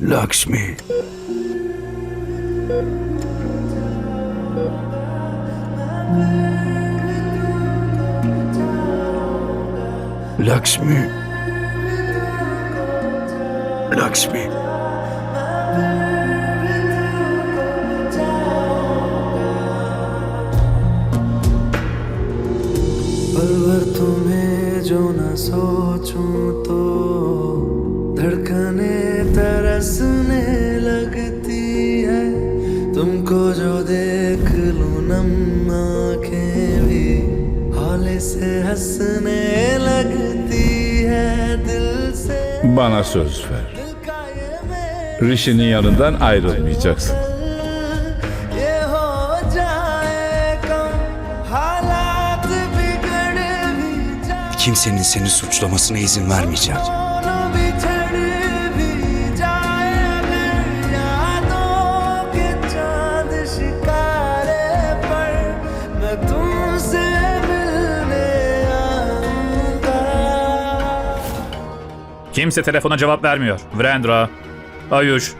Lakshmi. Lakshmi. Lakshmi. पल भर तुम्हें जो न सोचूं तो तुमको जो देख लूं नम आंखें भी हौले से हंसने लगती है दिल से Bana söz ver. दिल का ये मेरा Rishi'nin yanından ayrılmayacaksın. ये हो जाए कम हालात बिगड़ भी जाए Kimsenin seni suçlamasına izin vermeyeceğim. Kimse telefona cevap vermiyor. Vrendra, Ayuş,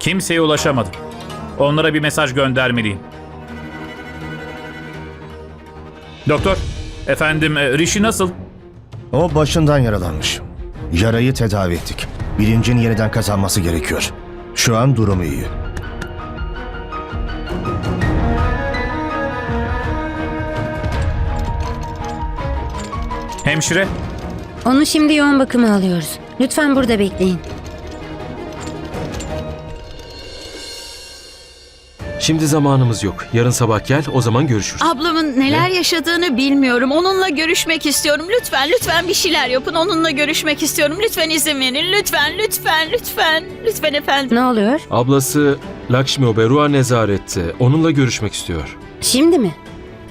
kimseye ulaşamadım. Onlara bir mesaj göndermeliyim. Doktor, efendim e, Rishi nasıl? O başından yaralanmış. Yarayı tedavi ettik. Bilincini yeniden kazanması gerekiyor. Şu an durumu iyi. Hemşire, Onu şimdi yoğun bakıma alıyoruz. Lütfen burada bekleyin. Şimdi zamanımız yok. Yarın sabah gel, o zaman görüşürüz. Ablamın neler yaşadığını bilmiyorum. Onunla görüşmek istiyorum. Lütfen, lütfen bir şeyler yapın. Onunla görüşmek istiyorum. Lütfen izin verin. Lütfen, lütfen, lütfen. Lütfen efendim. Ne oluyor? Ablası Lakshmi Oberua nezarette. Onunla görüşmek istiyor. Şimdi mi?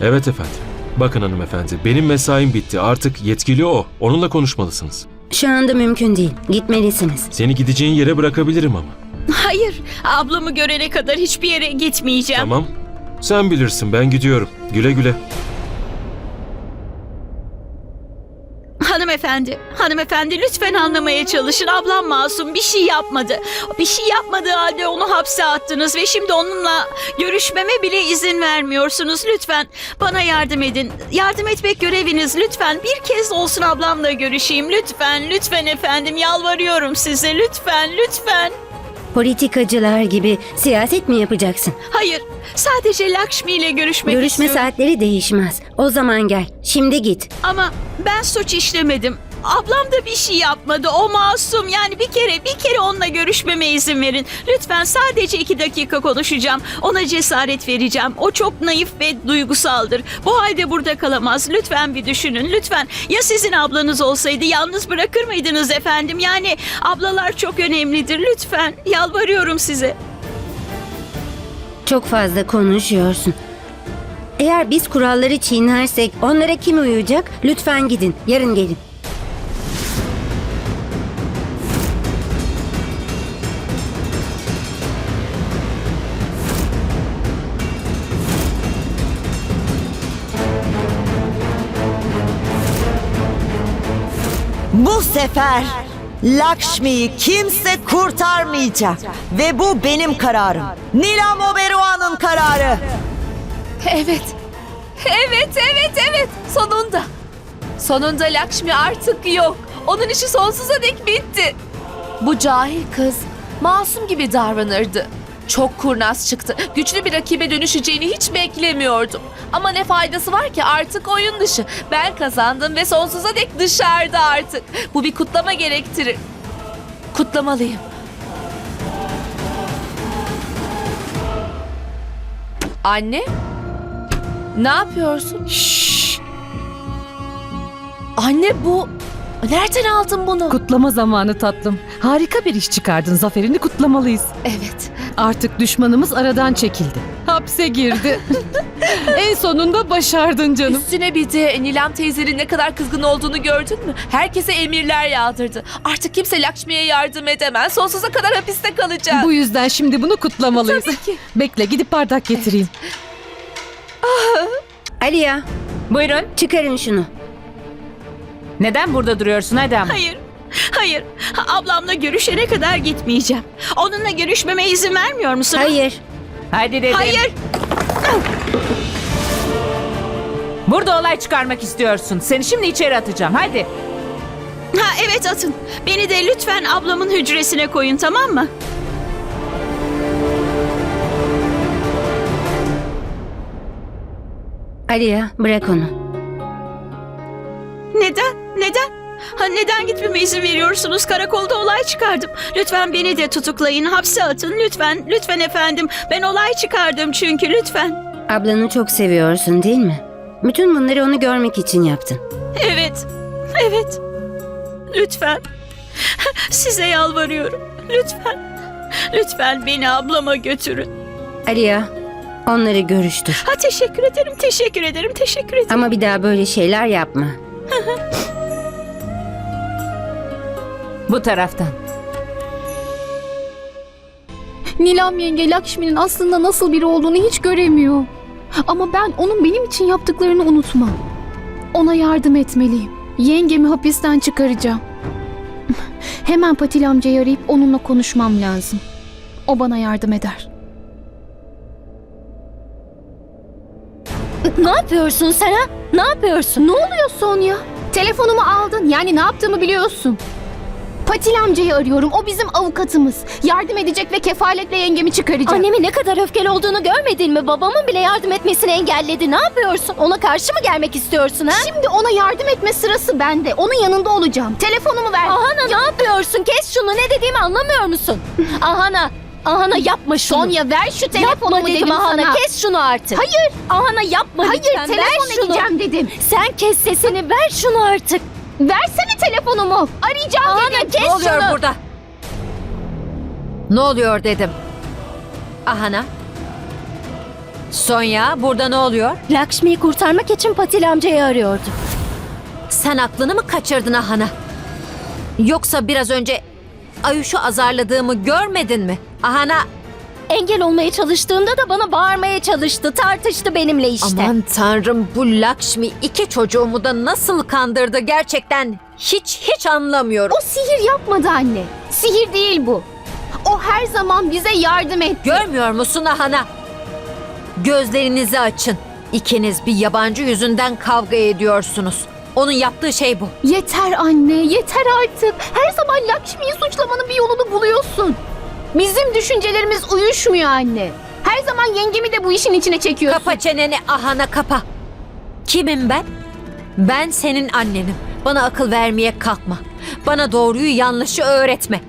Evet efendim. Bakın hanımefendi, benim mesaim bitti. Artık yetkili o. Onunla konuşmalısınız. Şu anda mümkün değil. Gitmelisiniz. Seni gideceğin yere bırakabilirim ama. Hayır, ablamı görene kadar hiçbir yere gitmeyeceğim. Tamam. Sen bilirsin, ben gidiyorum. Güle güle. Hanımefendi, hanımefendi lütfen anlamaya çalışın. Ablam masum bir şey yapmadı. Bir şey yapmadığı halde onu hapse attınız ve şimdi onunla görüşmeme bile izin vermiyorsunuz. Lütfen bana yardım edin. Yardım etmek göreviniz. Lütfen bir kez olsun ablamla görüşeyim. Lütfen, lütfen efendim yalvarıyorum size. Lütfen, lütfen. Politikacılar gibi siyaset mi yapacaksın? Hayır, sadece Lakshmi ile görüşmek Görüşme istiyorum. saatleri değişmez. O zaman gel. Şimdi git. Ama ben suç işlemedim. Ablam da bir şey yapmadı. O masum. Yani bir kere bir kere onunla görüşmeme izin verin. Lütfen sadece iki dakika konuşacağım. Ona cesaret vereceğim. O çok naif ve duygusaldır. Bu halde burada kalamaz. Lütfen bir düşünün. Lütfen. Ya sizin ablanız olsaydı yalnız bırakır mıydınız efendim? Yani ablalar çok önemlidir. Lütfen. Yalvarıyorum size. Çok fazla konuşuyorsun. Eğer biz kuralları çiğnersek onlara kim uyacak? Lütfen gidin. Yarın gelin. Sefer Lakshmi'yi kimse kurtarmayacak. Ve bu benim kararım. Nilam Oberoa'nın kararı. Evet. Evet, evet, evet. Sonunda. Sonunda Lakshmi artık yok. Onun işi sonsuza dek bitti. Bu cahil kız masum gibi davranırdı. Çok kurnaz çıktı. Güçlü bir rakibe dönüşeceğini hiç beklemiyordum. Ama ne faydası var ki artık oyun dışı. Ben kazandım ve sonsuza dek dışarıda artık. Bu bir kutlama gerektirir. Kutlamalıyım. Anne? Ne yapıyorsun? Şşş. Anne bu... Nereden aldın bunu? Kutlama zamanı tatlım. Harika bir iş çıkardın. Zaferini kutlamalıyız. Evet. Artık düşmanımız aradan çekildi. Hapse girdi. en sonunda başardın canım. Üstüne bir de Nilam teyzenin ne kadar kızgın olduğunu gördün mü? Herkese emirler yağdırdı. Artık kimse Lakşmi'ye yardım edemez. Sonsuza kadar hapiste kalacak. Bu yüzden şimdi bunu kutlamalıyız. Tabii ki. Bekle gidip bardak getireyim. Aliya Buyurun. çıkarın şunu. Neden burada duruyorsun Adam? Hayır. Hayır, ablamla görüşene kadar gitmeyeceğim. Onunla görüşmeme izin vermiyor musun? Hayır. Hadi dedim. Hayır. Burada olay çıkarmak istiyorsun. Seni şimdi içeri atacağım. Hadi. Ha evet atın. Beni de lütfen ablamın hücresine koyun tamam mı? Aliya bırak onu. Neden? Neden? Ha neden gitmeme izin veriyorsunuz? Karakolda olay çıkardım. Lütfen beni de tutuklayın, hapse atın lütfen. Lütfen efendim. Ben olay çıkardım çünkü lütfen. Ablanı çok seviyorsun değil mi? Bütün bunları onu görmek için yaptın. Evet. Evet. Lütfen. Size yalvarıyorum. Lütfen. Lütfen beni ablama götürün. Aliya onları görüştür. Ha teşekkür ederim, teşekkür ederim, teşekkür ederim. Ama bir daha böyle şeyler yapma. Bu taraftan. Nilam yenge Lakşmi'nin aslında nasıl biri olduğunu hiç göremiyor. Ama ben onun benim için yaptıklarını unutmam. Ona yardım etmeliyim. Yengemi hapisten çıkaracağım. Hemen Patil amcayı arayıp onunla konuşmam lazım. O bana yardım eder. Ne yapıyorsun sen ha? Ne yapıyorsun? Ne oluyor Sonya? Telefonumu aldın. Yani ne yaptığımı biliyorsun. Patil amcayı arıyorum. O bizim avukatımız. Yardım edecek ve kefaletle yengemi çıkaracak. Annemin ne kadar öfkeli olduğunu görmedin mi? Babamın bile yardım etmesini engelledi. Ne yapıyorsun? Ona karşı mı gelmek istiyorsun ha? Şimdi ona yardım etme sırası bende. Onun yanında olacağım. Telefonumu ver. Ahana ne yapıyorsun? Kes şunu. Ne dediğimi anlamıyor musun? Ahana. Ahana yapma şunu. Sonya ver şu telefonumu yapma dedim, Ahana. Sana. Kes şunu artık. Hayır. Ahana yapma Hayır, lütfen. Hayır telefon ver şunu. dedim. Sen kes sesini ver şunu artık. Versene telefonumu. Arayacağım Ahana, dedim. kes ne oluyor şunu. burada? Ne oluyor dedim. Ahana. Sonya burada ne oluyor? Lakşmi'yi kurtarmak için Patil amcayı arıyordu. Sen aklını mı kaçırdın Ahana? Yoksa biraz önce Ayuş'u azarladığımı görmedin mi? Ahana Engel olmaya çalıştığımda da bana bağırmaya çalıştı. Tartıştı benimle işte. aman tanrım bu Lakşmi iki çocuğumu da nasıl kandırdı gerçekten hiç hiç anlamıyorum. O sihir yapmadı anne. Sihir değil bu. O her zaman bize yardım etti. Görmüyor musun Ahana? Gözlerinizi açın. İkiniz bir yabancı yüzünden kavga ediyorsunuz. Onun yaptığı şey bu. Yeter anne, yeter artık. Her zaman Lakşmi'yi suçlamanın bir yolunu buluyorsun. Bizim düşüncelerimiz uyuşmuyor anne. Her zaman yengemi de bu işin içine çekiyorsun. Kapa çeneni Ahana kapa. Kimim ben? Ben senin annenim. Bana akıl vermeye kalkma. Bana doğruyu yanlışı öğretme.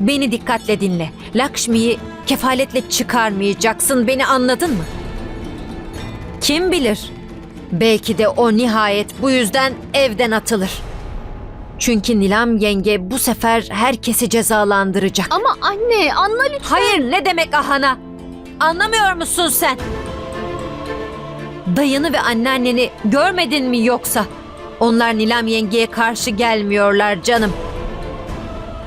Beni dikkatle dinle. Lakşmi'yi kefaletle çıkarmayacaksın. Beni anladın mı? Kim bilir? Belki de o nihayet bu yüzden evden atılır. Çünkü Nilam yenge bu sefer herkesi cezalandıracak. Ama anne, anla lütfen. Hayır ne demek ahana? Anlamıyor musun sen? Dayını ve anneanneni görmedin mi yoksa? Onlar Nilam yengeye karşı gelmiyorlar canım.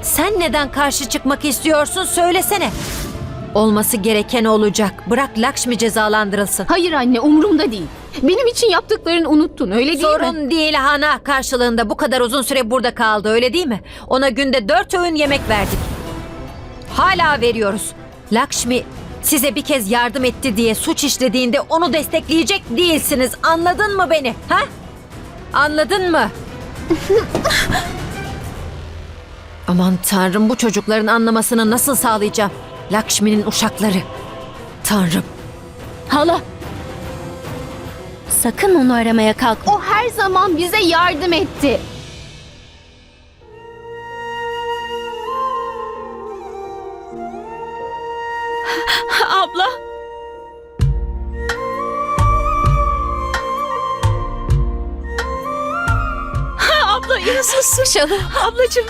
Sen neden karşı çıkmak istiyorsun söylesene. Olması gereken olacak. Bırak Lakşmi cezalandırılsın. Hayır anne, umurumda değil. Benim için yaptıklarını unuttun, öyle değil mi? Sorun değil Hana. Karşılığında bu kadar uzun süre burada kaldı öyle değil mi? Ona günde dört öğün yemek verdik. Hala veriyoruz. Lakshmi size bir kez yardım etti diye suç işlediğinde onu destekleyecek değilsiniz. Anladın mı beni? Ha? Anladın mı? Aman tanrım bu çocukların anlamasını nasıl sağlayacağım? Lakshmi'nin uşakları. Tanrım. Hala. Sakın onu aramaya kalk. O her zaman bize yardım etti. Abla. Ha, Abla iyi nasılsın? Şalu. Ablacığım.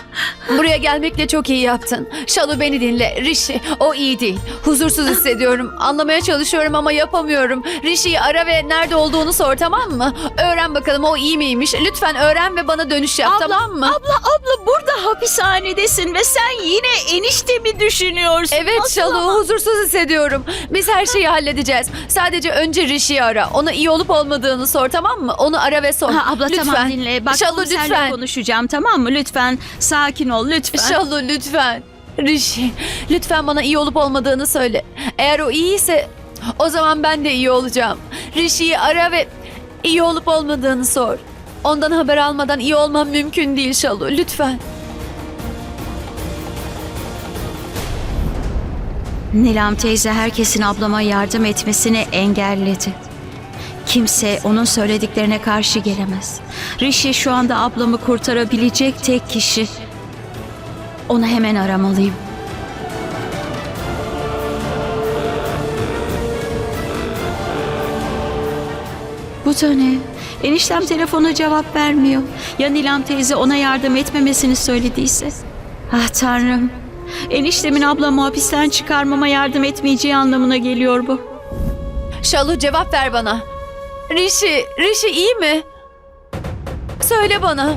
Buraya gelmekle çok iyi yaptın. Şalu beni dinle. Rishi o iyi değil. Huzursuz hissediyorum. Anlamaya çalışıyorum ama yapamıyorum. Rishi'yi ara ve nerede olduğunu sor tamam mı? Öğren bakalım o iyi miymiş. Lütfen öğren ve bana dönüş yap Abla, tamam mı? Abla abla burada hapishanedesin ve sen yine eniştemi düşünüyorsun. Evet Nasıl Şalu ama? huzursuz hissediyorum. Biz her şeyi halledeceğiz. Sadece önce Rishi'yi ara. Ona iyi olup olmadığını sor tamam mı? Onu ara ve sor. Ha, abla lütfen. tamam dinle. Bak Şalu lütfen. konuş. konuşacağım tamam mı? Lütfen sakin ol lütfen. Şalu lütfen. Rishi lütfen bana iyi olup olmadığını söyle. Eğer o iyiyse o zaman ben de iyi olacağım. Rishi'yi ara ve iyi olup olmadığını sor. Ondan haber almadan iyi olmam mümkün değil Şalu lütfen. Nilam teyze herkesin ablama yardım etmesini engelledi. Kimse onun söylediklerine karşı gelemez. Rishi şu anda ablamı kurtarabilecek tek kişi. Onu hemen aramalıyım. Bu da ne? Eniştem telefona cevap vermiyor. Ya Nilam teyze ona yardım etmemesini söylediyse? Ah tanrım. Eniştemin ablamı hapisten çıkarmama yardım etmeyeceği anlamına geliyor bu. Şalu cevap ver bana. Rishi, Rishi iyi mi? Söyle bana.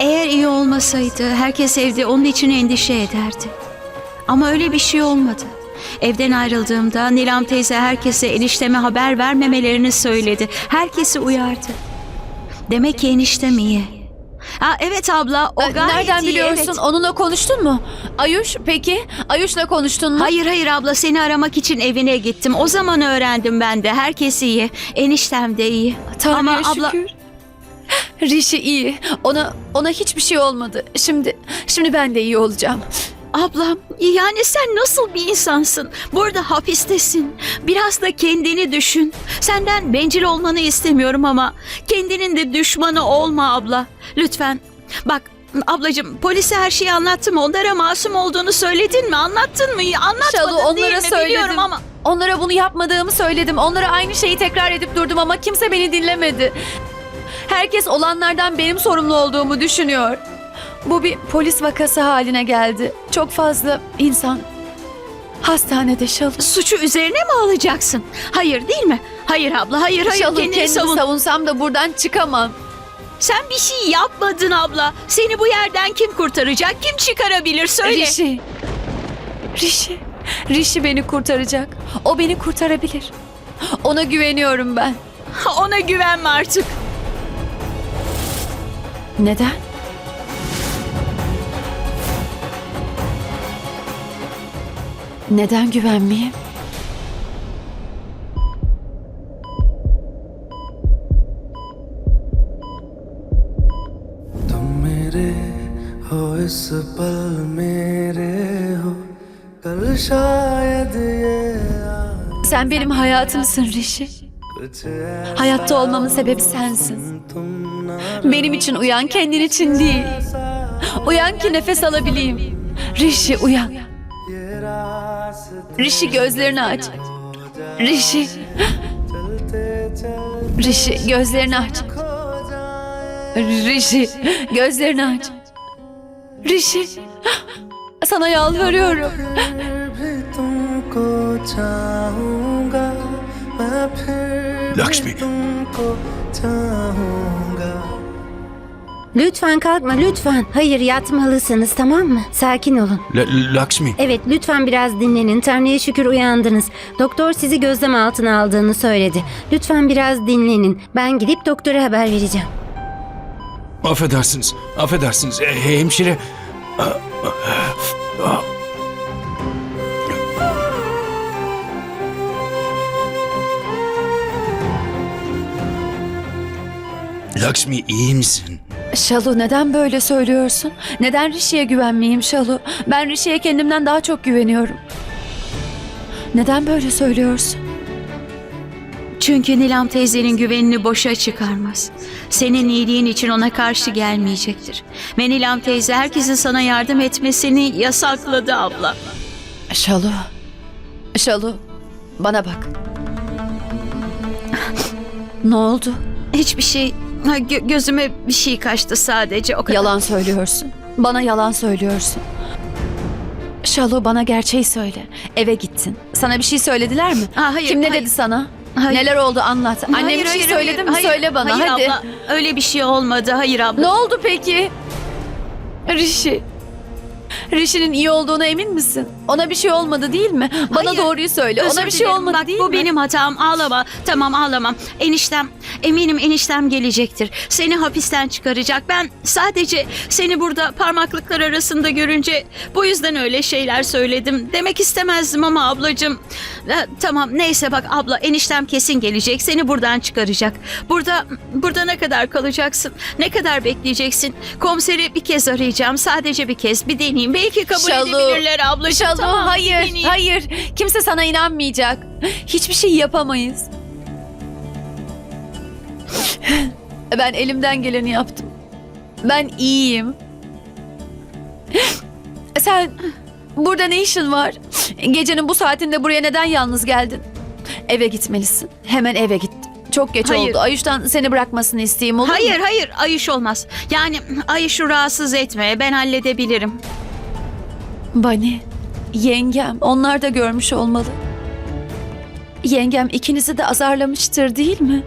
Eğer iyi olmasaydı herkes evde onun için endişe ederdi. Ama öyle bir şey olmadı. Evden ayrıldığımda Nilam teyze herkese enişteme haber vermemelerini söyledi. Herkesi uyardı. Demek ki eniştem iyi. Ha, evet abla o gayet Nereden iyi, biliyorsun? evet. Onunla konuştun mu? Ayuş peki? Ayuş'la konuştun mu? Hayır hayır abla seni aramak için evine gittim. O zaman öğrendim ben de. Herkes iyi. Eniştem de iyi. Tanrı'ya Ama abla şükür. Rishi iyi. Ona ona hiçbir şey olmadı. Şimdi şimdi ben de iyi olacağım. Ablam yani sen nasıl bir insansın? Burada hapistesin. Biraz da kendini düşün. Senden bencil olmanı istemiyorum ama kendinin de düşmanı olma abla. Lütfen. Bak ablacığım polise her şeyi anlattın mı? Onlara masum olduğunu söyledin mi? Anlattın mı? Anlatmadın Şalu değil onlara mi? söyledim. Biliyorum ama. Onlara bunu yapmadığımı söyledim. Onlara aynı şeyi tekrar edip durdum ama kimse beni dinlemedi. Herkes olanlardan benim sorumlu olduğumu düşünüyor. Bu bir polis vakası haline geldi. Çok fazla insan hastanede Şalu. Suçu üzerine mi alacaksın? Hayır değil mi? Hayır abla hayır hayır Şalu kendini kendimi savun. savunsam da buradan çıkamam. Sen bir şey yapmadın abla. Seni bu yerden kim kurtaracak? Kim çıkarabilir? Söyle. Rishi. Rishi. Rishi beni kurtaracak. O beni kurtarabilir. Ona güveniyorum ben. Ona güvenme artık. Neden? Neden güvenmeyeyim? तुम मेरे हो इस पल मेरे हो कल शायद ये Sen benim hayatımsın Rishi. Hayatta olmamın sebebi sensin. Benim için uyan, kendin için değil. Uyan ki nefes alabileyim. Rishi uyan. Rishi gözlerini aç. Rishi. Rishi gözlerini aç. Rishi gözlerini aç. Rishi sana yalvarıyorum. Lakshmi. Lütfen kalkma lütfen. Hayır yatmalısınız tamam mı? Sakin olun. L- Lakshmi. Evet lütfen biraz dinlenin. Tanrı'ya şükür uyandınız. Doktor sizi gözlem altına aldığını söyledi. Lütfen biraz dinlenin. Ben gidip doktora haber vereceğim. Affedersiniz. Affedersiniz. E, hemşire. Lakshmi iyi misin? Şalu neden böyle söylüyorsun? Neden Rishi'ye güvenmeyeyim Şalu? Ben Rishi'ye kendimden daha çok güveniyorum. Neden böyle söylüyorsun? Çünkü Nilam teyzenin güvenini boşa çıkarmaz. Senin iyiliğin için ona karşı gelmeyecektir. Ve Nilam teyze herkesin sana yardım etmesini yasakladı abla. Şalu. Şalu bana bak. Ne oldu? Hiçbir şey ha, gö- gözüme bir şey kaçtı sadece o kadar. Yalan söylüyorsun. Bana yalan söylüyorsun. Şalu bana gerçeği söyle. Eve gittin. Sana bir şey söylediler mi? Aa, hayır, Kim ne hayır. dedi sana? Hayır. Neler oldu anlat. Annem Hayır, bir şey hayır, söyledi hayır, mi? hayır. Söyle bana hayır hadi. abla öyle bir şey olmadı. Hayır abla. Ne oldu peki? Rishi. Rishi'nin iyi olduğuna emin misin? Ona bir şey olmadı değil mi? Bana Hayır. doğruyu söyle. Özür Ona bir şey dilerim. olmadı Bak, değil bu mi? benim hatam. Ağlama. Tamam ağlamam. Eniştem, eminim eniştem gelecektir. Seni hapisten çıkaracak. Ben sadece seni burada parmaklıklar arasında görünce bu yüzden öyle şeyler söyledim. Demek istemezdim ama ablacığım. e, Tamam neyse bak abla eniştem kesin gelecek. Seni buradan çıkaracak. Burada burada ne kadar kalacaksın? Ne kadar bekleyeceksin? Komiseri bir kez arayacağım. Sadece bir kez bir deneyeyim. Belki kabul Şalu, edebilirler ablacığım. Şalu Tamam, hayır deneyeyim. hayır. Kimse sana inanmayacak. Hiçbir şey yapamayız. Ben elimden geleni yaptım. Ben iyiyim. Sen burada ne işin var? Gecenin bu saatinde buraya neden yalnız geldin? Eve gitmelisin. Hemen eve git. Çok geç Hayır. oldu. Ayuş'tan seni bırakmasını isteyeyim olur mu? Hayır hayır Ayış olmaz. Yani Ayış'ı rahatsız etme ben halledebilirim. Bani, yengem onlar da görmüş olmalı. Yengem ikinizi de azarlamıştır değil mi?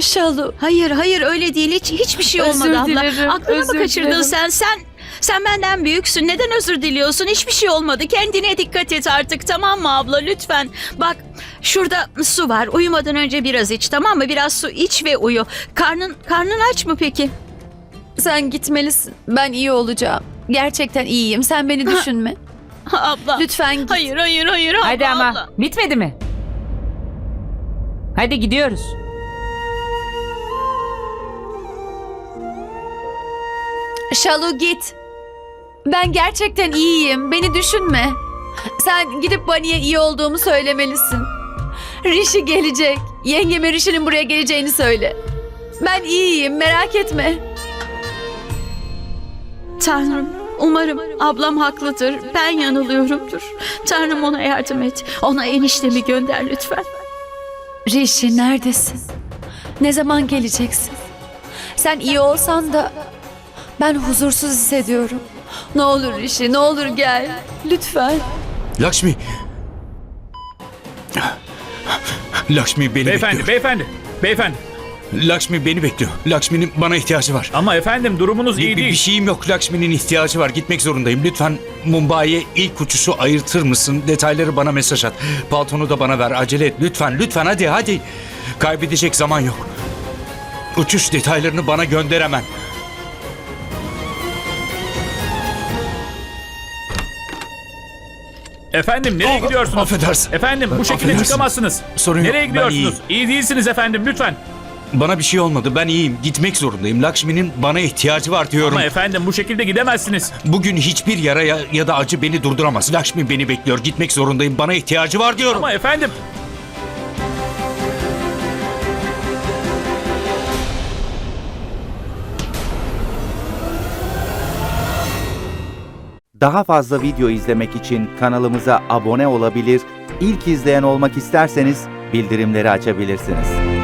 Şalu. Hayır hayır öyle değil hiç hiçbir şey Özür olmadı abla. dilerim, Aklını mı özür kaçırdın dilerim. sen? Sen sen benden büyüksün. Neden özür diliyorsun? Hiçbir şey olmadı. Kendine dikkat et artık tamam mı abla lütfen. Bak şurada su var. Uyumadan önce biraz iç tamam mı? Biraz su iç ve uyu. Karnın karnın aç mı peki? Sen gitmelisin. Ben iyi olacağım. Gerçekten iyiyim. Sen beni düşünme. abla. Lütfen git. Hayır hayır hayır abla. Hadi ama abla. bitmedi mi? Hadi gidiyoruz. Şalu git. Ben gerçekten iyiyim. Beni düşünme. Sen gidip Bani'ye iyi olduğumu söylemelisin. Rishi gelecek. Yengeme Rishi'nin buraya geleceğini söyle. Ben iyiyim merak etme. Tanrım, umarım ablam haklıdır. Ben yanılıyorumdur. Tanrım ona yardım et. Ona eniştemi gönder lütfen. Rishi neredesin? Ne zaman geleceksin? Sen iyi olsan da ben huzursuz hissediyorum. Ne olur Rishi, ne olur gel. Lütfen. Lakshmi. Lakshmi beni Beyefendi, bekliyor. beyefendi, beyefendi. Lakshmi beni bekliyor. Lakshmi'nin bana ihtiyacı var. Ama efendim durumunuz Bir, iyi bir, bir değil. şeyim yok. Lakshmi'nin ihtiyacı var. Gitmek zorundayım. Lütfen Mumbai'ye ilk uçuşu ayırtır mısın? Detayları bana mesaj at. Paltonu da bana ver. Acele et. Lütfen, lütfen hadi hadi. Kaybedecek zaman yok. Uçuş detaylarını bana gönder hemen. Efendim nereye Oh, gidiyorsunuz? affedersin. Efendim bu şekilde Affedersin. çıkamazsınız. Sorun yok, nereye ben gidiyorsunuz? İyi değilsiniz efendim lütfen. Bana bir şey olmadı. Ben iyiyim. Gitmek zorundayım. Lakshmi'nin bana ihtiyacı var diyorum. Ama efendim bu şekilde gidemezsiniz. Bugün hiçbir yara ya, ya da acı beni durduramaz. Lakshmi beni bekliyor. Gitmek zorundayım. Bana ihtiyacı var diyorum. Ama efendim Daha fazla video izlemek için kanalımıza abone olabilir, ilk izleyen olmak isterseniz bildirimleri açabilirsiniz.